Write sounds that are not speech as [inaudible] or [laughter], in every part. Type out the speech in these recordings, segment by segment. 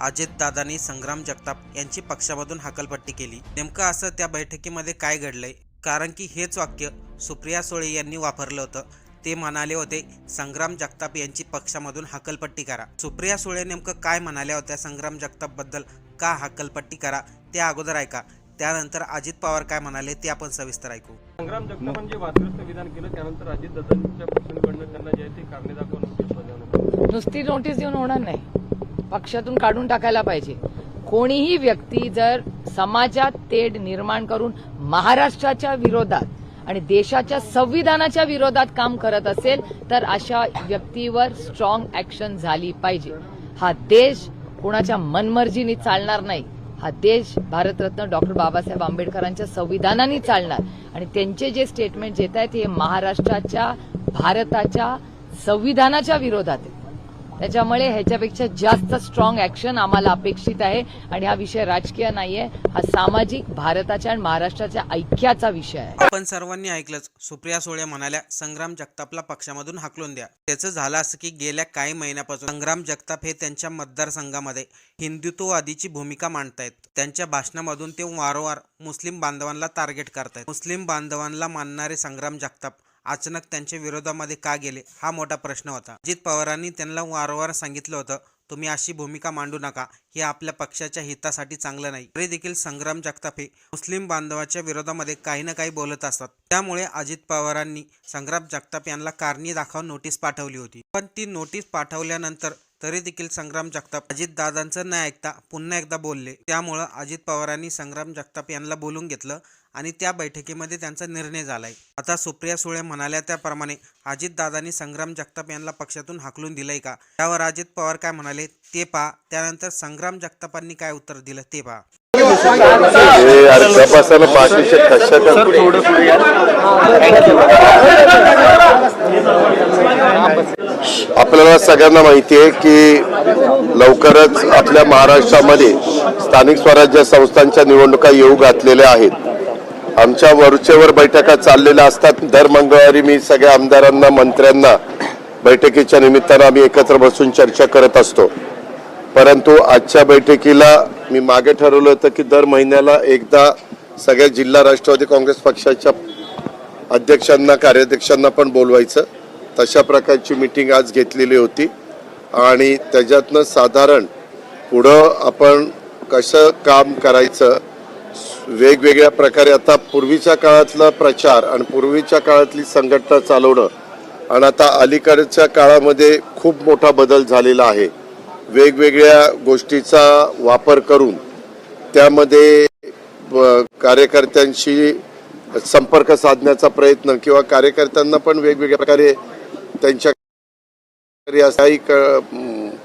अजितदादांनी संग्राम जगताप यांची पक्षामधून हकलपट्टी केली. नेमकं असं त्या बैठकीमध्ये काय घडलंय? कारण की हेच वाक्य सुप्रिया सुळे यांनी वापरलं होतं. ते म्हणाले होते संग्राम जगताप यांची पक्षामधून हकलपट्टी करा. सुप्रिया सुळे नेमकं काय म्हणाल्या होत्या संग्राम जगतापबद्दल? का हकलपट्टी करा? ते अगोदर ऐका. त्यानंतर अजित पवार काय म्हणाले ते आपण सविस्तर ऐकू. संग्राम जगतापांचे वादग्रस्त विधान केलं त्यानंतर अजित दादांच्या पक्षांकडनं त्यांना जे आहे ते कारणे दाखवा नोटीस. नुसती नोटीस देऊन होणार नाही. पक्षातून काढून टाकायला पाहिजे. कोणीही व्यक्ती जर समाजात तेढ निर्माण करून महाराष्ट्राच्या विरोधात आणि देशाच्या संविधानाच्या विरोधात काम करत असेल तर अशा व्यक्तीवर स्ट्रॉंग ऍक्शन झाली पाहिजे. हा देश कोणाच्या मनमर्जीने चालणार नाही. हा देश भारतरत्न डॉक्टर बाबासाहेब आंबेडकरांच्या संविधानाने चालणार. आणि त्यांचे जे स्टेटमेंट येत आहेत हे महाराष्ट्राच्या भारताच्या संविधानाच्या विरोधात आहे त्याच्यामुळे ह्याच्यापेक्षा जास्त स्ट्रॉंग ऍक्शन आम्हाला अपेक्षित आहे. आणि हा विषय राजकीय नाहीये. हा सामाजिक भारताच्या आणि महाराष्ट्राच्या ऐक्याचा विषय आहे. आपण सर्वांनी ऐकलंच. सुप्रिया सुळे म्हणाल्या संग्राम जगतापला पक्षामधून हाकलून द्या. त्याचं झालं असं की गेल्या काही महिन्यापासून संग्राम जगताप हे त्यांच्या मतदारसंघामध्ये हिंदुत्ववादीची भूमिका मांडतायत. त्यांच्या भाषणामधून ते वारंवार मुस्लिम बांधवांना टार्गेट करतायत. मुस्लिम बांधवांना मानणारे संग्राम जगताप अचानक त्यांच्या विरोधामध्ये का गेले हा मोठा प्रश्न होता. अजित पवारांनी त्यांना वारंवार सांगितलं होतं तुम्ही अशी भूमिका मांडू नका. हे आपल्या पक्षाच्या हितासाठी चांगलं नाही. तरी देखील संग्राम जगतापे मुस्लिम बांधवाच्या विरोधामध्ये काही ना काही बोलत असतात. त्यामुळे अजित पवारांनी संग्राम जगताप यांना कारणी दाखवून नोटीस पाठवली होती. पण ती नोटीस पाठवल्यानंतर तरी देखील संग्राम जगताप अजित दादांचं न ऐकता पुन्हा एकदा बोलले. त्यामुळं अजित पवारांनी संग्राम जगताप यांना बोलून घेतलं आणि त्या बैठकीमध्ये त्यांचा निर्णय झालाय. आता सुप्रिया सुळे म्हणाल्या त्याप्रमाणे अजितदादांनी संग्राम जगताप यांना पक्षातून हाकलून दिलंय का? त्यावर अजित पवार काय म्हणाले ते पहा. त्यानंतर संग्राम जगतापांनी काय उत्तर दिलं ते पहा. आपल्याला सगळ्यांना माहिती आहे की लवकरच आपल्या महाराष्ट्रामध्ये स्थानिक स्वराज्य संस्थांच्या निवडणुका येऊ घातलेल्या आहेत. आमच्या वरचेवर बैठका चाललेल्या असतात. दर मंगळवारी मी सगळ्या आमदारांना मंत्र्यांना बैठकीच्या निमित्तानं आम्ही एकत्र बसून चर्चा करत असतो. परंतु आजच्या बैठकीला मी मागे ठरवलं होतं की दर महिन्याला एकदा सगळ्या जिल्हा राष्ट्रवादी काँग्रेस पक्षाच्या अध्यक्षांना कार्याध्यक्षांना पण बोलवायचं. तशा प्रकारची मिटिंग आज घेतलेली होती. आणि त्याच्यातनं साधारण पुढं आपण कसं काम करायचं वेगवेगळ्या प्रकारे आता पूर्वीच्या काळातला प्रचार आणि पूर्वीच्या काळातली संघटना चालवणं आणि आता अलीकडच्या काळामध्ये खूप मोठा बदल झालेला आहे. वेगवेगळ्या गोष्टीचा वापर करून त्यामध्ये कार्यकर्त्यांशी संपर्क साधण्याचा प्रयत्न किंवा कार्यकर्त्यांना पण वेगवेगळ्या प्रकारे त्यांच्या काही क-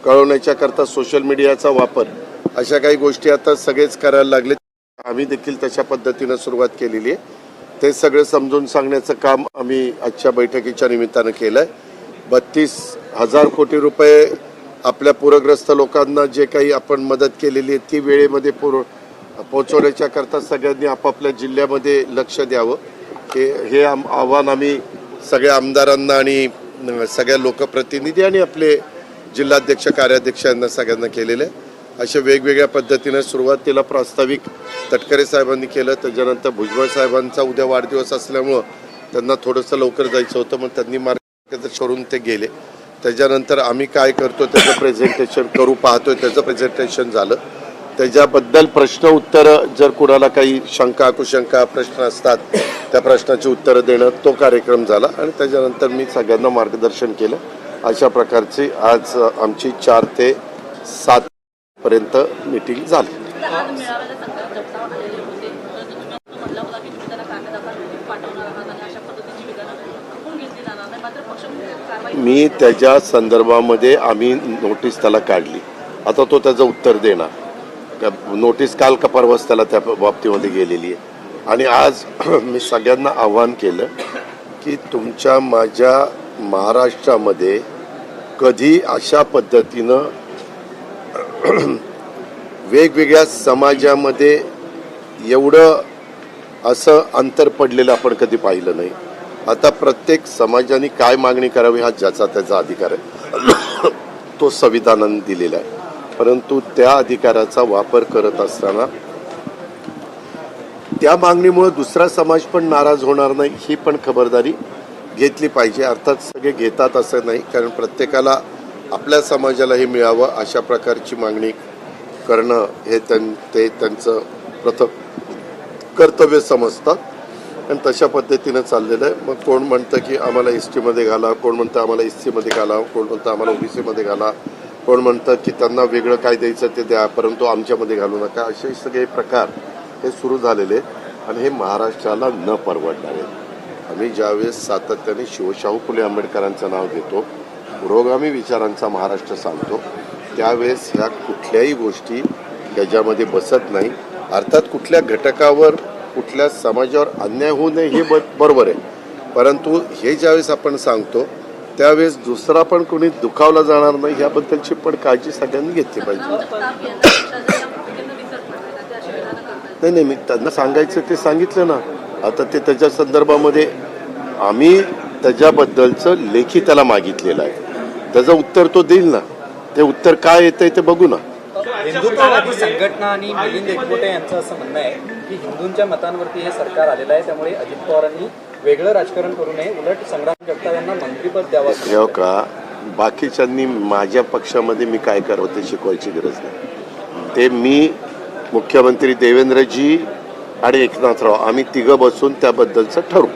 कळवण्याच्या करता सोशल मीडियाचा वापर अशा काही गोष्टी आता सगळेच करायला लागले आम्ही देखील तशा पद्धतीनं सुरुवात केलेली आहे. ते सगळं समजून सांगण्याचं काम आम्ही आजच्या बैठकीच्या निमित्तानं केलं आहे बत्तीस हजार कोटी रुपये आपल्या पूरग्रस्त लोकांना जे काही आपण मदत केलेली आहे ती वेळेमध्ये पूर पोहोचवण्याच्या करता सगळ्यांनी आपापल्या जिल्ह्यामध्ये लक्ष द्यावं. हे हे आम- आव्हान आम्ही सगळ्या आमदारांना आणि सगळ्या लोकप्रतिनिधी आणि आपले जिल्हाध्यक्ष कार्याध्यक्ष यांना सगळ्यांना केलेलं आहे. अशा वेगवेगळ्या पद्धतीने सुरुवातीला प्रास्ताविक तटकरे साहेबांनी केलं त्याच्यानंतर भुजबळ साहेबांचा उद्या वाढदिवस असल्यामुळं त्यांना थोडंसं लवकर जायचं होतं मग त्यांनी मार्गदर्शन करून ते गेले. त्याच्यानंतर आम्ही काय करतो त्याचं प्रेझेंटेशन करू पाहतोय त्याचं प्रेझेंटेशन झालं. त्याच्याबद्दल प्रश्न उत्तरं जर कुणाला काही शंका कुशंका प्रश्न असतात त्या प्रश्नाची उत्तरं देणं तो कार्यक्रम झाला आणि त्याच्यानंतर मी सगळ्यांना मार्गदर्शन केलं. अशा प्रकारची आज आमची चार ते सात पर्यंत मीटिंग झाली. मी त्याच्या संदर्भामध्ये आम्ही नोटीस त्याला काढली. आता तो त्याचं उत्तर देणार. नोटीस काल का परवाच त्याला त्या बाबतीमध्ये गेलेली आहे. आणि आज [clears throat] मी सगळ्यांना आव्हान केलं की तुमच्या माझ्या महाराष्ट्रामध्ये कधी अशा पद्धतीनं [clears throat] वेगवेगळ्या समाजामध्ये एवढं असं अंतर पडलेलं आपण कधी पाहिलं नाही. आता प्रत्येक समाजाने काय मागणी करावी हा ज्याचा त्याचा अधिकार आहे. [clears throat] तो संविधानाने दिलेला आहे. परंतु त्या अधिकाराचा वापर करत असताना त्या मागणीमुळे दुसरा समाज पण नाराज होणार नाही ही पण खबरदारी घेतली पाहिजे. अर्थात सगळे घेतात असं नाही कारण प्रत्येकाला आपल्या समाजालाही मिळावं अशा प्रकारची मागणी करणं हे त्यां ते त्यांचं प्रथम कर्तव्य समजतात आणि तशा पद्धतीनं चाललेलं आहे. मग कोण म्हणतं की आम्हाला एस टीमध्ये घाला कोण म्हणतं आम्हाला एस सीमध्ये घाला कोण म्हणतं आम्हाला ओबीसीमध्ये घाला कोण म्हणतं की त्यांना वेगळं काय द्यायचं ते द्या परंतु आमच्यामध्ये घालू नका. असे सगळे प्रकार हे सुरू झालेले आहेत आणि हे महाराष्ट्राला न परवडणार आहे आम्ही ज्यावेळेस सातत्याने शिवशाहू फुले आंबेडकरांचं नाव घेतो पुरोगामी विचारांचा महाराष्ट्र सांगतो. त्यावेळेस ह्या कुठल्याही गोष्टी त्याच्यामध्ये बसत नाही. अर्थात कुठल्या घटकावर कुठल्या समाजावर अन्याय होऊ नये हे ब बरोबर आहे. परंतु हे ज्यावेळेस आपण सांगतो त्यावेळेस दुसरा पण कोणी दुखावला जाणार नाही याबद्दलची पण काळजी सगळ्यांनी घेतली पाहिजे. नाही नाही मी त्यांना सांगायचं ते सांगितलं ना. आता ते त्याच्या संदर्भामध्ये आम्ही त्याच्याबद्दलचं लेखी त्याला मागितलेलं आहे. त्याचं उत्तर तो देईल ना. ते उत्तर काय येतंय ते बघू ना. हिंदुत्ववादी संघटना आणि मिलिंद यांचं असं म्हणणं आहे की हिंदूंच्या मतांवरती हे सरकार आलेलं आहे त्यामुळे अजित पवारांनी वेगळं राजकारण करू नये उलट संग्राम जगताप यांना मंत्रीपद द्यावं हो का? बाकीच्यांनी माझ्या पक्षामध्ये मी काय करावं ते शिकवायची गरज नाही. ते मी मुख्यमंत्री देवेंद्रजी आणि एकनाथराव आम्ही तिघं बसून त्याबद्दलचं ठरवू.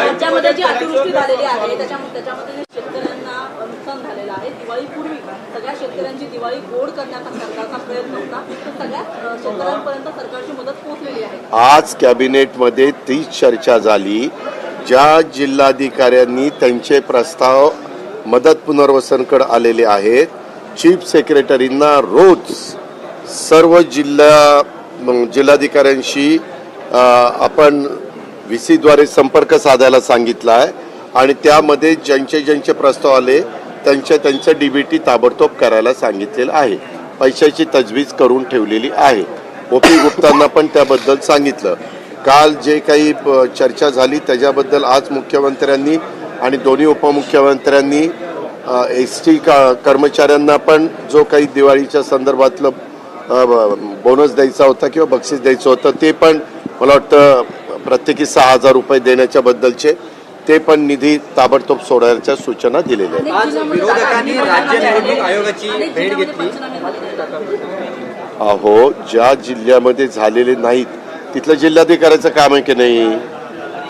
राज्यामध्ये जी अतिवृष्टी झालेली आहे त्याच्यामध्ये त्याच्यामध्ये शेतकऱ्यांना नुकसान झालेलं आहे. दिवाळीपूर्वी सगळ्या शेतकऱ्यांची दिवाळी गोड करण्याचा सरकारचा प्रयत्न होता. तर सगळ्या शेतकऱ्यांपर्यंत सरकारची मदत पोहोचलेली आहे. आज कॅबिनेटमध्ये तीच चर्चा झाली. ज्या जिल्हाधिकाऱ्यांनी त्यांचे प्रस्ताव मदत पुनर्वसनकडे आलेले आहेत चीफ सेक्रेटरींना रोज सर्व जिल्हा जिल्हाधिकाऱ्यांशी आपण व्ही सीद्वारे संपर्क साधायला सांगितला आहे आणि त्यामध्ये ज्यांचे ज्यांचे प्रस्ताव आले त्यांच्या त्यांचं डीबीटी ताबडतोब करायला सांगितलेलं आहे. पैशाची तजवीज करून ठेवलेली आहे. ओ पी गुप्तांना पण त्याबद्दल सांगितलं. काल जे काही चर्चा झाली त्याच्याबद्दल आज मुख्यमंत्र्यांनी आणि दोन्ही उपमुख्यमंत्र्यांनी एस टी कर्मचाऱ्यांना पण जो काही दिवाळीच्या संदर्भातलं बोनस द्यायचा होता किंवा बक्षीस द्यायचं होतं ते पण मला वाटतं प्रत्येकी सहा हजार रुपये देण्याच्या बद्दलचे ते पण निधी ताबडतोब सोडण्याच्या सूचना दिलेल्या आहेत. अहो ज्या जिल्ह्यामध्ये झालेले नाहीत तिथलं जिल्हाधिकाऱ्याचं काम आहे की नाही?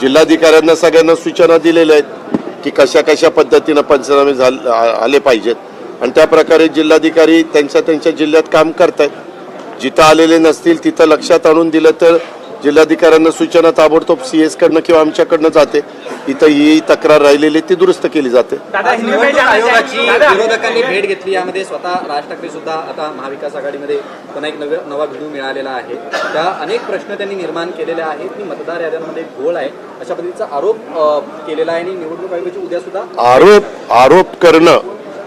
जिल्हाधिकाऱ्यांना सगळ्यांना सूचना दिलेल्या आहेत की कशा कशा पद्धतीनं पंचनामे झाले आले पाहिजेत. आणि त्या प्रकारे जिल्हाधिकारी त्यांच्या त्यांच्या जिल्ह्यात काम करतायत. जिथं आलेले नसतील तिथं लक्षात आणून दिलं तर जिल्हाधिकाऱ्यांना सूचना ताबडतोब सी एस कडनं किंवा आमच्याकडनं जाते. इथं ही तक्रार राहिलेली ती दुरुस्त केली जाते. आज निवडणूक आयोगाची विरोधकांनी भेट घेतली यामध्ये स्वतः राज ठाकरे सुद्धा आता महाविकास आघाडीमध्ये पुन्हा एक नव नवा भिडू मिळालेला आहे. त्या अनेक प्रश्न त्यांनी निर्माण केलेले आहेत. की मतदार याद्यांमध्ये घोळ आहे. अशा पद्धतीचा आरोप केलेला आहे आणि निवडणूक आयोगाची उद्या सुद्धा आरोप आरोप करणं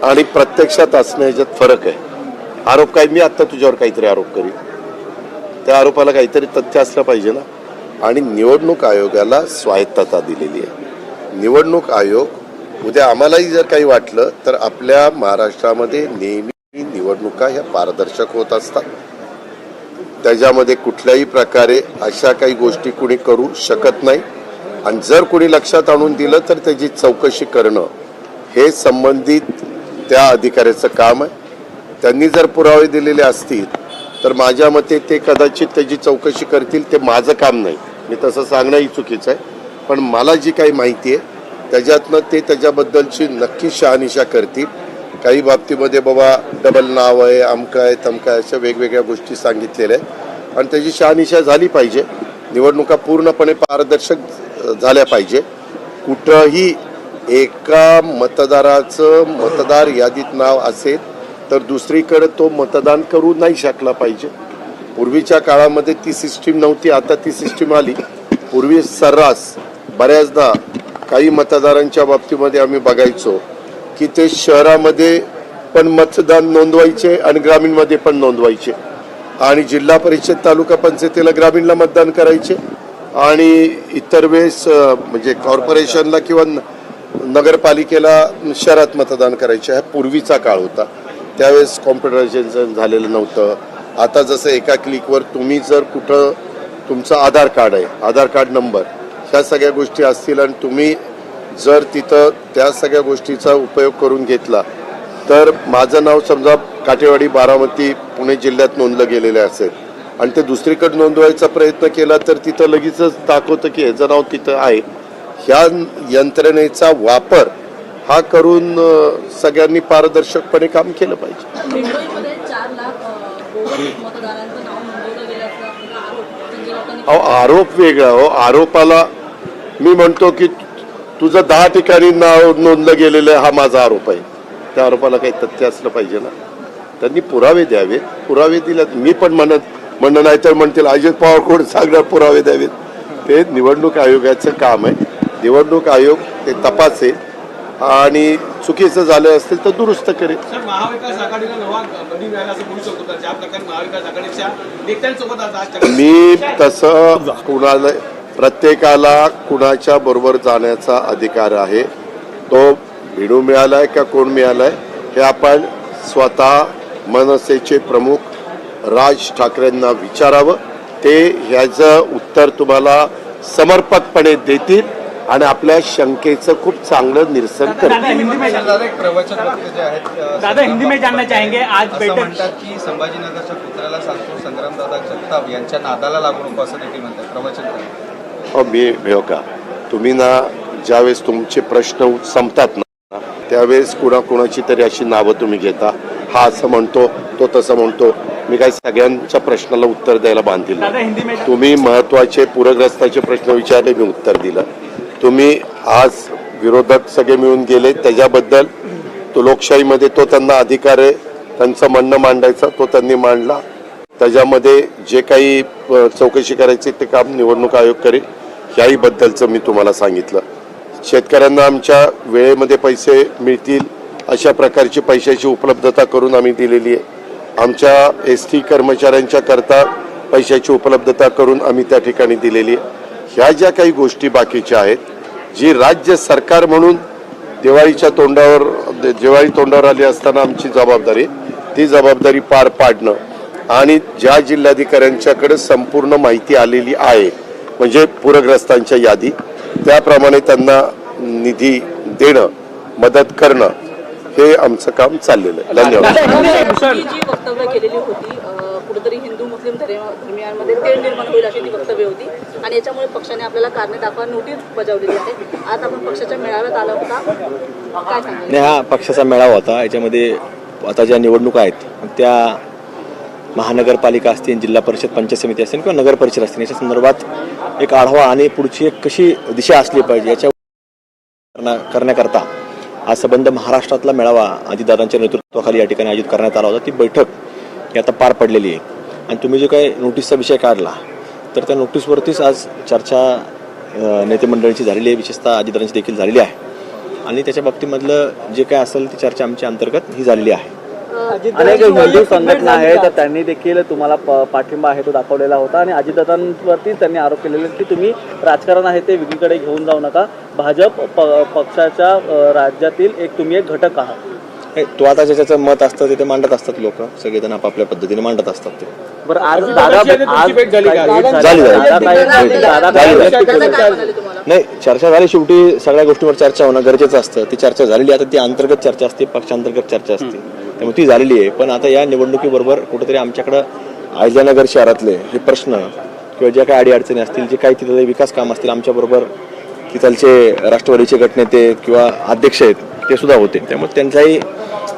आणि प्रत्यक्षात असणं याच्यात फरक आहे. आरोप काय मी आता तुझ्यावर काहीतरी आरोप करीन. त्या आरोपाला काहीतरी तथ्य असलं पाहिजे ना. आणि निवडणूक आयोगाला स्वायत्तता दिलेली आहे. निवडणूक आयोग उद्या आम्हालाही जर काही वाटलं तर आपल्या महाराष्ट्रामध्ये नेहमी निवडणुका ह्या पारदर्शक होत असतात. त्याच्यामध्ये कुठल्याही प्रकारे अशा काही गोष्टी कुणी करू शकत नाही. आणि जर कुणी लक्षात आणून दिलं तर त्याची चौकशी करणं हे संबंधित त्या अधिकाऱ्याचं काम आहे. त्यांनी जर पुरावे दिलेले असतील तर माझ्या मते ते कदाचित त्याची चौकशी करतील ते माझं काम नाही. मी तसं सांगणंही चुकीचं आहे. पण मला जी काही माहिती आहे त्याच्यातनं ते त्याच्याबद्दलची नक्की शहानिशा करतील. काही बाबतीमध्ये बाबा डबल नाव आहे अमकं आहे तमकं आहे अशा वेगवेगळ्या गोष्टी सांगितलेल्या आहेत. आणि त्याची शहानिशा झाली पाहिजे. निवडणुका पूर्णपणे पारदर्शक झाल्या पाहिजे. कुठंही एका मतदाराचं मतदार यादीत नाव असेल तर दुसरीकडे तो मतदान करू नाही शकला पाहिजे. पूर्वीच्या काळामध्ये ती सिस्टीम नव्हती आता ती सिस्टीम आली. पूर्वी सर्रास बऱ्याचदा काही मतदारांच्या बाबतीमध्ये आम्ही बघायचो की ते शहरामध्ये पण मतदान नोंदवायचे आणि ग्रामीणमध्ये पण नोंदवायचे. आणि जिल्हा परिषद तालुका पंचायतीला ग्रामीणला मतदान करायचे आणि इतर वेळेस म्हणजे कॉर्पोरेशनला किंवा नगरपालिकेला शहरात मतदान करायचे. हा पूर्वीचा काळ होता. त्यावेळेस कॉम्प्युटरायझेशन झालेलं नव्हतं. आता जसं एका क्लिकवर तुम्ही जर कुठं तुमचं आधार कार्ड आहे आधार कार्ड नंबर ह्या सगळ्या गोष्टी असतील आणि तुम्ही जर तिथं त्या सगळ्या गोष्टीचा उपयोग करून घेतला तर माझं नाव समजा काटेवाडी बारामती पुणे जिल्ह्यात नोंदलं गेलेलं असेल. आणि ते दुसरीकडे नोंदवायचा प्रयत्न केला तर तिथं लगेचच दाखवतं की ह्याचं नाव तिथं आहे. ह्या यंत्रणेचा वापर हा करून सगळ्यांनी पारदर्शकपणे काम केलं पाहिजे. अहो आरोप वेगळा. हो आरोपाला मी म्हणतो की तुझं दहा ठिकाणी नाव नोंदलं गेलेलं आहे, हा माझा आरोप आहे. त्या आरोपाला काही तथ्य असलं पाहिजे ना. त्यांनी पुरावे द्यावेत. पुरावे दिल्यात. मी पण म्हणत म्हणणं नाही तर म्हणतील अजित पवार कोण सांगणार पुरावे द्यावेत? ते निवडणूक आयोगाचं काम आहे. निवडणूक आयोग ते तपासेल. आणि चुकीचं झालं असेल तर दुरुस्त करेल मी तसं कुणाला प्रत्येकाला कुणाच्या बरोबर जाण्याचा अधिकार आहे. तो भिडू मिळालाय का कोण मिळालाय हे आपण स्वतः मनसेचे प्रमुख राज ठाकरेंना विचारावं. ते ह्याचं उत्तर तुम्हाला समर्पकपणे देतील. आणि आपल्या शंकेचं खूप चांगलं निरसन दादा हिंदी में दादा दादा जानना चाहेंगे. आज म्हणतात की संभाजीनगरच्या पुतळ्याला सांगतो संग्रामदादा जगताप यांच्या नादाला लागू नको असं देखील म्हणतात. प्रवचन करतात. अहो मी भेव का? तुम्ही ना ज्यावेळेस तुमचे प्रश्न संपतात ना त्यावेळेस कुणाकुणाची तरी अशी नावं तुम्ही घेता. हा असं म्हणतो तो तसं म्हणतो. मी काही सगळ्यांच्या प्रश्नाला उत्तर द्यायला बांधील दादा तुम्ही महत्त्वाचे पूरग्रस्ताचे प्रश्न विचारले मी उत्तर दिलं. तुम्ही आज विरोधक सगळे मिळून गेले त्याच्याबद्दल तो लोकशाहीमध्ये तो त्यांना अधिकार आहे त्यांचं म्हणणं मांडायचं तो त्यांनी मांडला. त्याच्यामध्ये जे काही चौकशी करायची ते काम निवडणूक आयोग करेल याही बद्दलचं मी तुम्हाला सांगितलं. शेतकऱ्यांना आमच्या वेळेमध्ये पैसे मिळतील अशा प्रकारची पैशाची उपलब्धता करून आम्ही दिलेली आहे. आमच्या एस टी कर्मचाऱ्यांच्या करता पैशाची उपलब्धता करून आम्ही त्या ठिकाणी दिलेली आहे. ह्या ज्या काही गोष्टी बाकीच्या आहेत जी राज्य सरकार म्हणून दिवाळीच्या तोंडावर दिवाळी तोंडावर आली असताना आमची जबाबदारी ती जबाबदारी पार पाडणं आणि ज्या जिल्हाधिकाऱ्यांच्याकडे संपूर्ण माहिती आलेली आहे म्हणजे पूरग्रस्तांच्या यादी त्याप्रमाणे त्यांना निधी देणं मदत करणं हे आमचं काम चाललेलं आहे. धन्यवाद ही जी वक्तव्य केलेली होती अं, कुठेतरी दरम्यानमध्ये मुस्लिम तेढ निर्माण होईल अशी ती वक्तव्य होती. आणि याच्यामुळे पक्षाने आपल्याला कारणे दाखवा नोटीस बजावलेली आहे. आज आपण पक्षाच्या मेळाव्यात आला होता. काय सांगाल? हा पक्षाचा मेळावा होता. याच्यामध्ये आता ज्या निवडणुका आहेत त्या महानगरपालिका असतील जिल्हा परिषद पंचायत समिती असतील किंवा नगर परिषद असतील याच्या संदर्भात एक आढावा आणि पुढची एक कशी दिशा असली पाहिजे याच्या करण्याकरता आज संबंध महाराष्ट्रातला मेळावा अजितदादांच्या नेतृत्वाखाली या ठिकाणी आयोजित करण्यात आला होता. ती बैठक ही आता पार पडलेली आहे. आणि तुम्ही जो काही नोटीसचा विषय काढला तर त्या नोटीसवरतीच आज चर्चा नेतेमंडळींची झालेली आहे. विशेषतः अजितदादांची देखील झालेली आहे. आणि त्याच्या बाबतीमधलं जे काय असेल ती चर्चा आमच्या अंतर्गत ही झालेली आहे. अनेक हिंदू संघटना आहेत तर त्यांनी देखील तुम्हाला प- पाठिंबा आहे तो दाखवलेला होता. आणि अजितदादांवरती त्यांनी आरोप केलेले की तुम्ही राजकारण आहे ते वेगळीकडे घेऊन जाऊ नका. भाजप प- पक्षाच्या राज्यातील एक तुम्ही एक घटक आहात. हे, तो आता ज्याचं मत असतं ते ते मांडत असतात लोक सगळेजण आपापल्या पद्धतीने मांडत असतात ते बरं आज अजित दादा पक्षाने तुमची आज भेट झाली का? भेट झाली, दादा झाली. काय- झाली, दादा झाली, काय- झाली. त्याचं काय म्हणाले तुम्हाला नाही चर्चा झाली शेवटी सगळ्या गोष्टींवर चर्चा होणं गरजेचं असतं ती चर्चा झालेली आहे. आता ती अंतर्गत चर्चा असते पक्षांतर्गत चर्चा असते त्यामुळे ती झालेली आहे पण आता या निवडणुकीबरोबर कुठेतरी आमच्याकडं अहिल्यानगर शहरातले हे प्रश्न किंवा ज्या काही अडीअडचणी असतील जे काही तिथले विकास काम असतील आमच्याबरोबर तिथलचे राष्ट्रवादीचे गटनेते किंवा अध्यक्ष आहेत ते सुद्धा होते त्यामुळे त्यांचाही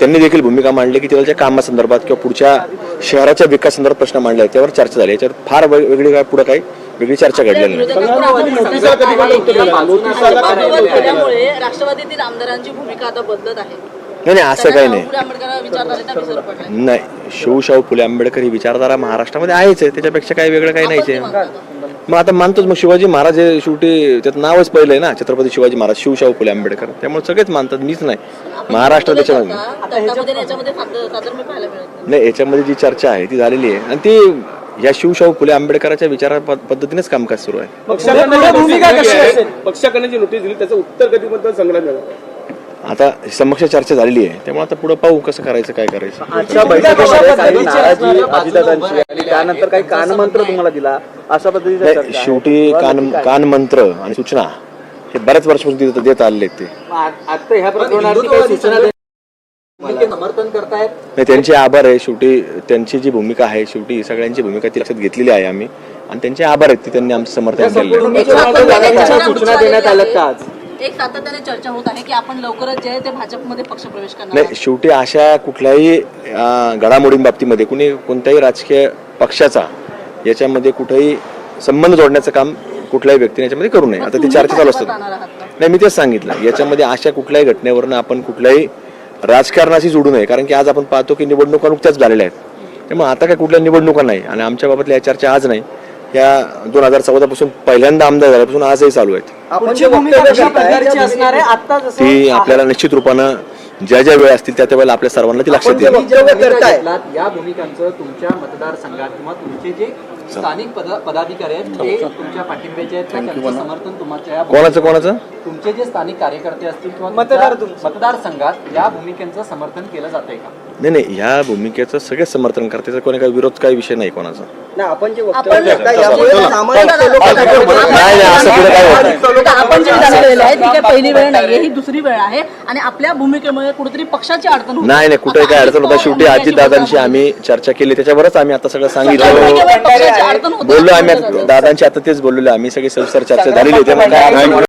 त्यांनी देखील भूमिका मांडली की तिथलच्या कामासंदर्भात किंवा पुढच्या शहराच्या विकासासंदर्भात प्रश्न मांडले आहेत. त्यावर चर्चा झाली. याच्यावर फार वेग- वेगळी काय पुढे काही वेगळी चर्चा घडलेली नाही. राष्ट्रवादीतील आमदारांची भूमिका आता बदलत आहे. नाही नाही असं काही नाही. नाही शिवशाहू फुले आंबेडकर ही विचारधारा महाराष्ट्रामध्ये आहेच आहे. त्याच्यापेक्षा काही वेगळं काही नाहीच आहे. मग आता मानतोच मग शिवाजी महाराज हे शेवटी त्याचं नावच पहिलं आहे ना छत्रपती शिवाजी महाराज शिवशाहू फुले आंबेडकर. त्यामुळे सगळेच मानतात मीच नाही. महाराष्ट्र त्याच्यामध्ये नाही. नाही याच्यामध्ये जी चर्चा आहे ती झालेली आहे. आणि ती या शिवशाहू फुले आंबेडकरांच्या विचारा पद्धतीनेच कामकाज सुरू आहे. पक्षाकडे जी नोटीस दिली त्याचं उत्तर कधीबद्दल संग्राम झाला आता समक्ष चर्चा झालेली आहे. त्यामुळे आता पुढे पाहू कसं करायचं काय करायचं. आजच्या बैठकीमध्ये काही नाराजी अजितदादांची आणि त्यानंतर काही कानमंत्र तुम्हाला दिला अशा चर्चा आहे. शेवटी कान कान मंत्र आणि सूचना हे बऱ्याच वर्षापासून देत देत आलेले आहेत ते. आता ह्या प्रकरणावरती काही सूचना देण्यात- भूमिकेत समर्थन करतायत? नाही त्यांचे आभार आहे. शेवटी त्यांची जी भूमिका आहे शेवटी सगळ्यांची भूमिका ती लक्षात घेतलेली आहे आम्ही. आणि त्यांचे आभार आहेत ते त्यांनी आमचं समर्थन केलेलं आहे. एक सातत्याने सूचना देण्यात आल्या. का आज? एक सातत्याने चर्चा होत आहे की आपण लवकरच जे ते भाजपमध्ये पक्षप्रवेश करणार नाही. शेवटी अशा कुठल्याही घडामोडींबाबतीमध्ये कुणी कोणत्याही राजकीय पक्षाचा याच्यामध्ये कुठेही संबंध जोडण्याचं काम कुठल्याही व्यक्तीने याच्यामध्ये करू नये. आता ती चर्चा चालू असतात? नाही मी तेच सांगितलं. याच्यामध्ये अशा कुठल्याही घटनेवरनं आपण कुठल्याही राजकारणाशी जोडू नये. कारण की आज आपण पाहतो की निवडणुका नुकत्याच झालेल्या आहेत. त्यामुळे आता काय कुठल्या निवडणुका नाही आणि आमच्या बाबतल्या या चर्चा आज नाही. या दोन हजार चौदा पासून पहिल्यांदा आमदार झाल्यापासून आजही चालू आहेत. असणार आहे? आता जसं ती आपल्याला निश्चित रूपानं ज्या ज्या वेळ असतील त्या त्या वेळेला आपल्या सर्वांना ती लक्षात येईल. वक्तव्य करताय. घेतलात, या भूमिकांचं तुमच्या मतदारसंघात किंवा तुमचे जे स्थानिक पद पदाधिकारी आहेत ते तुमच्या पाठिंब्याचे आहेत का? त्यांचं समर्थन तुमच्या या कोणाचं कोणाचं? तुमचे जे स्थानिक कार्यकर्ते असतील किंवा मतदार मतदारसंघात या भूमिकेचं समर्थन केलं जातंय का? नाही नाही ह्या भूमिकेचं सगळेच समर्थन करते. त्याचा कोणी काही विरोध काही विषय नाही कोणाचा. आपण जे आपण वक्तव्य करताय यामुळे सामान्य नाही नाही असं पुढे काय होत नाही. आता आपण जे विधान केलेलं आहे ती काही पहिली वेळ नाहीये ही दुसरी वेळ आहे आणि आपल्या भूमिकेमुळे कुठेतरी पक्षाची अडचण होते. नाही नाही कुठेही काय अडचण होता अजित शेवटी पवार अजितदादांशी आम्ही चर्चा केली त्याच्यावरच आम्ही आता सगळं सांगितलं. भूमिकेमुळे पक्षाची अडचण होते. बोललो आम्ही जातं. दादांची आता तेच बोललेलो आम्ही सगळी सविस्तर चर्चा झालेली होती. काय